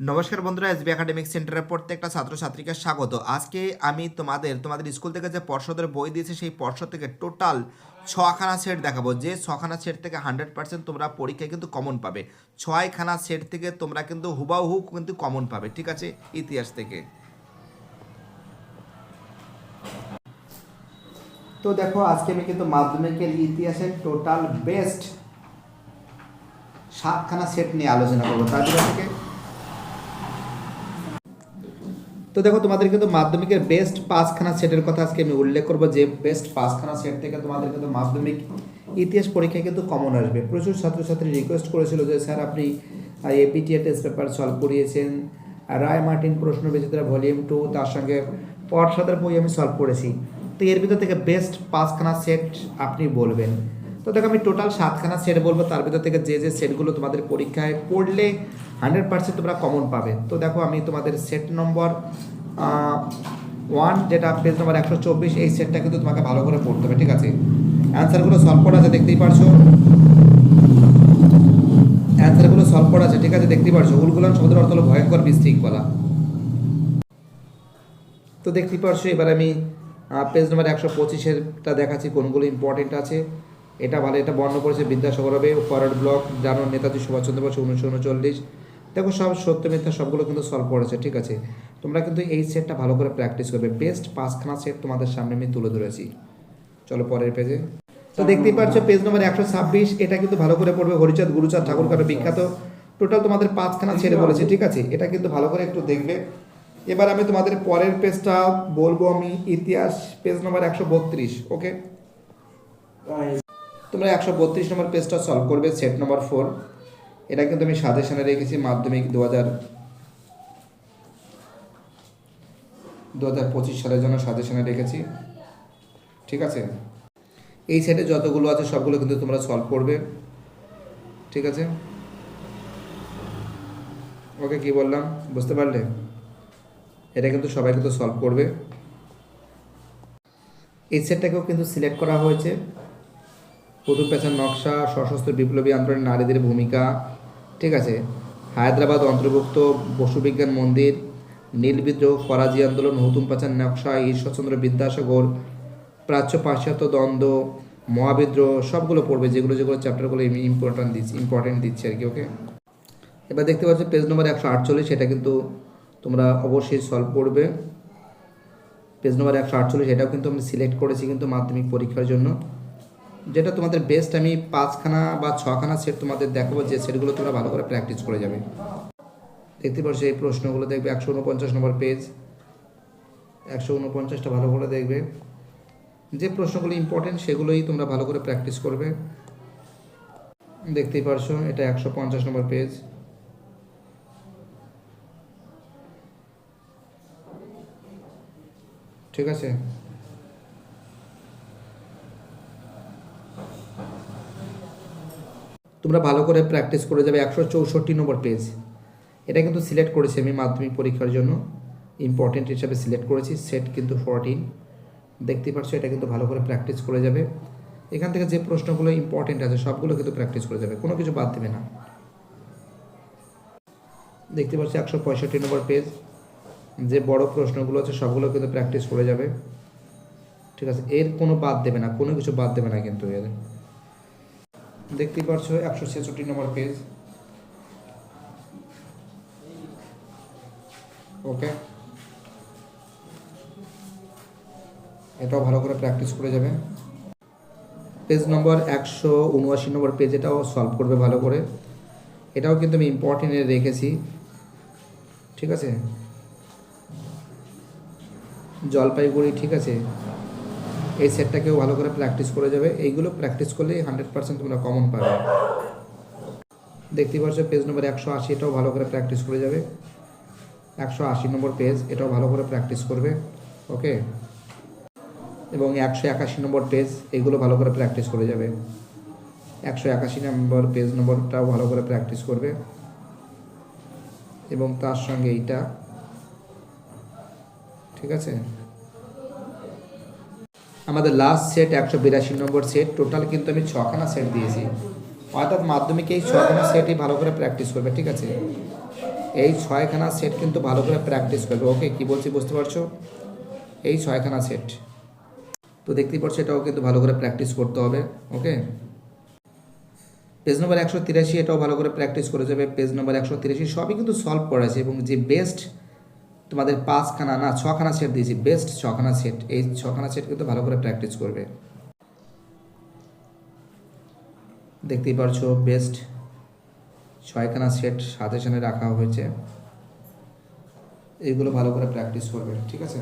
নমস্কার বন্ধুরা SB academic সেন্টারের প্রত্যেকটা ছাত্রছাত্রীকে স্বাগত। আজকে আমি তোমাদের তোমাদের স্কুল থেকে যে পর্ষদের বই দিয়েছে, সেই পর্ষদ থেকে টোটাল ছখানা সেট দেখাবো। যে ছখানা সেট থেকে হান্ড্রেড পার্সেন্ট তোমরা পরীক্ষায় কিন্তু কমন পাবে। ছয়খানা সেট থেকে তোমরা কিন্তু হুবাহু কিন্তু কমন পাবে, ঠিক আছে? ইতিহাস থেকে। তো দেখো, আজকে আমি কিন্তু মাধ্যমিকের ইতিহাসের টোটাল বেস্ট সাতখানা সেট নিয়ে আলোচনা করব। তার থেকে তো দেখো, তোমাদের কিন্তু মাধ্যমিকের বেস্ট পাঁচখানা সেটের কথা আজকে আমি উল্লেখ করব যে বেস্ট পাঁচখানা সেট থেকে তোমাদের কিন্তু মাধ্যমিক ইতিহাস পরীক্ষায় কিন্তু কমন আসবে। প্রচুর ছাত্রছাত্রী রিকোয়েস্ট করেছিল যে, স্যার, আপনি এপিটিএ টেস্ট পেপার সলভ করিয়েছেন। রায় মার্টিন প্রশ্ন বিচিত্রা ভলিউম টু তার সঙ্গে পর্ষদের বই আমি সলভ করেছি। তো এর ভিতর থেকে বেস্ট পাঁচখানা সেট আপনি বলবেন। তো দেখো আমি টোটাল সাতখানা সেট বলব, তার ভিতর থেকে যে যে সেটগুলো তোমাদের পরীক্ষায় পড়লে হান্ড্রেড পার্সেন্ট তোমরা কমন পাবে। তো দেখো আমি তোমাদের সেট নম্বর ওয়ান যেটা পেজ নম্বর একশো চব্বিশ, এই সেটটা কিন্তু তোমাকে ভালো করে পড়তে হবে, ঠিক আছে? অ্যান্সারগুলো সলভ করা আছে, দেখতেই পারছ? অ্যান্সারগুলো সলভ করা আছে, ঠিক আছে? দেখতেই পারছ? উলগুলান শব্দের অর্থ হলো ভয়ঙ্কর বিশৃঙ্খলা। তো দেখতেই পারছ, এবার আমি পেজ নম্বর একশো পঁচিশেরটা দেখাচ্ছি, কোনগুলো ইম্পর্টেন্ট আছে। এটা ভালো এটা বর্ণ করেছে বিদ্যাসাগর হবে ফরওয়ার্ড ব্লক জানো নেতাজি সুভাষচন্দ্র বসু উনিশশো উনচল্লিশ। দেখো সব সত্য মিথ্যা সবগুলো কিন্তু সলভ করেছে ঠিক আছে? তোমরা কিন্তু এই সেটটা ভালো করে প্র্যাকটিস করবে। বেস্ট পাঁচখানা সেট তোমাদের সামনে আমি তুলে ধরেছি। চলো পরের পেজে তো দেখতেই পাচ্ছ পেজ নম্বর একশো ছাব্বিশ এটা কিন্তু ভালো করে পড়বে হরিচাঁদ গুরুচাঁদ ঠাকুর কারও বিখ্যাত। টোটাল তোমাদের পাঁচখানা ছেড়ে বলেছে ঠিক আছে? এটা কিন্তু ভালো করে একটু দেখবে। এবার আমি তোমাদের পরের পেজটা বলব আমি ইতিহাস পেজ নম্বর একশো বত্রিশ ওকে তোমরা একশো বত্রিশ নম্বর পেজটা সলভ করবে সেট নম্বর ফোর এটা কিন্তু আমি সাজেশনে রেখেছি, মাধ্যমিক দু হাজার দু হাজার পঁচিশ সালের জন্য সাজেশনে রেখেছি। ঠিক আছে? এই সেটে যতগুলো আছে সবগুলো কিন্তু তোমরা সলভ করবে। ঠিক আছে? ওকে, কি বললাম? বুঝতে পারলে? এটা কিন্তু সবাই কিন্তু সলভ করবে। এই সেটটাকেও কিন্তু সিলেক্ট করা হয়েছে। প্রথম পেছার নকশা, সশস্ত্র বিপ্লবী আন্দোলনে নারীদের ভূমিকা, ঠিক আছে? হায়দ্রাবাদ অন্তর্ভুক্ত বসুবিজ্ঞান মন্দির, নীল বিদ্রোহ, ফরাজি আন্দোলন হুতুম পাচার নকশা, ঈশ্বরচন্দ্র বিদ্যাসাগর, প্রাচ্য পাশ্চাত্য দ্বন্দ্ব, মহাবিদ্রোহ, সবগুলো পড়বে, যেগুলো যেগুলো চ্যাপ্টারগুলো ইম্পর্টেন্ট দিচ্ছি ইম্পর্টেন্ট দিচ্ছি আর কি ওকে এবার দেখতে পাচ্ছ পেজ নম্বর একশো আটচল্লিশ, সেটা কিন্তু তোমরা অবশ্যই সলভ করবে। পেজ নম্বর একশো আটচল্লিশ এটাও কিন্তু আমি সিলেক্ট করেছি কিন্তু মাধ্যমিক পরীক্ষার জন্য। যেটা তোমাদের বেস্ট আমি পাঁচখানা বা ছখানা সেট তোমাদের দেখাবো যে সেটগুলো তোমরা ভালো করে প্র্যাকটিস করে যাবে। দেখতে পাচ্ছ এই প্রশ্নগুলো দেখবে, একশো উনপঞ্চাশ নম্বর পেজ একশো উনপঞ্চাশটা ভালো করে দেখবে। যে প্রশ্নগুলো ইম্পর্টেন্ট সেগুলোই তোমরা ভালো করে প্র্যাকটিস করবে। দেখতেই পারছ, এটা একশো পঞ্চাশ নম্বর পেজ ঠিক আছে? তোমরা ভালো করে প্র্যাকটিস করে যাবে। একশো চৌষট্টি নম্বর পেজ এটা কিন্তু সিলেক্ট করেছি আমি মাধ্যমিক পরীক্ষার জন্য। ইম্পর্টেন্ট হিসাবে সিলেক্ট করেছি সেট কিন্তু ফোরটিন দেখতে পাচ্ছ, এটা কিন্তু ভালো করে প্র্যাকটিস করে যাবে। এখান থেকে যে প্রশ্নগুলো ইম্পর্টেন্ট আছে, সবগুলো কিন্তু প্র্যাকটিস করে যাবে, কোনো কিছু বাদ দেবে না। দেখতে পাচ্ছি, একশো পঁয়ষট্টি নম্বর পেজ যে বড় প্রশ্নগুলো আছে, সবগুলো কিন্তু প্র্যাকটিস করে যাবে। ঠিক আছে, এর কোনো বাদ দেবে না, কোনো কিছু বাদ দেবে না কিন্তু এর। দেখতেই পাচ্ছ একশো ছেষট্টি নম্বর পেজ ওকে এটাও ভালো করে প্র্যাকটিস করে যাবে। পেজ নম্বর একশো উনআশি নম্বর পেজ এটাও সলভ করবে ভালো করে। এটাও কিন্তু আমি ইম্পর্টেন্টে রেখেছি। ঠিক আছে? জলপাইগুড়ি, ঠিক আছে? এই সেটটাকেও ভালো করে প্র্যাকটিস করে যাবে। এইগুলো প্র্যাকটিস করলেই হান্ড্রেড পার্সেন্ট তোমরা কমন পাবে। দেখতেই পাচ্ছ পেজ নম্বর একশো আশি, এটাও ভালো করে প্র্যাকটিস করে যাবে। একশো আশি নম্বর পেজ এটাও ভালো করে প্র্যাকটিস করবে ওকে এবং একশো একাশি নম্বর পেজ এগুলো ভালো করে প্র্যাকটিস করে যাবে। একশো একাশি নম্বর পেজ নম্বরটাও ভালো করে প্র্যাকটিস করবে। এবং তার সঙ্গে এইটা, ঠিক আছে? আমাদের লাস্ট সেট একশো বিরাশি নম্বর সেট টোটাল কিন্তু আমি ছখানা সেট দিয়েছি। অর্থাৎ মাধ্যমিকে এই ছখানা সেটই ভালো করে প্র্যাকটিস করবে, ঠিক আছে? এই ছয়খানা সেট কিন্তু ভালো করে প্র্যাকটিস করবে। ওকে কি বলছি বুঝতে পারছ? এই ছয়খানা সেট তো দেখতেই পাচ্ছ, এটাও কিন্তু ভালো করে প্র্যাকটিস করতে হবে ওকে পেজ নম্বর একশো তিরাশি, এটাও ভালো করে প্র্যাকটিস করে যাবে। পেজ নম্বর একশো তিরাশি সবই কিন্তু সলভ করা আছে এবং যে বেস্ট তোমাদের পাঁচখানা না, ছখানা সেট দিয়েছি বেস্ট ছখানা সেট এই ছখানা সেট কিন্তু ভালো করে প্র্যাকটিস করবে। দেখতেই পারছ বেস্ট ছয়খানা সেট সাজেশনে রাখা হয়েছে। এগুলো ভালো করে প্র্যাকটিস করবে, ঠিক আছে?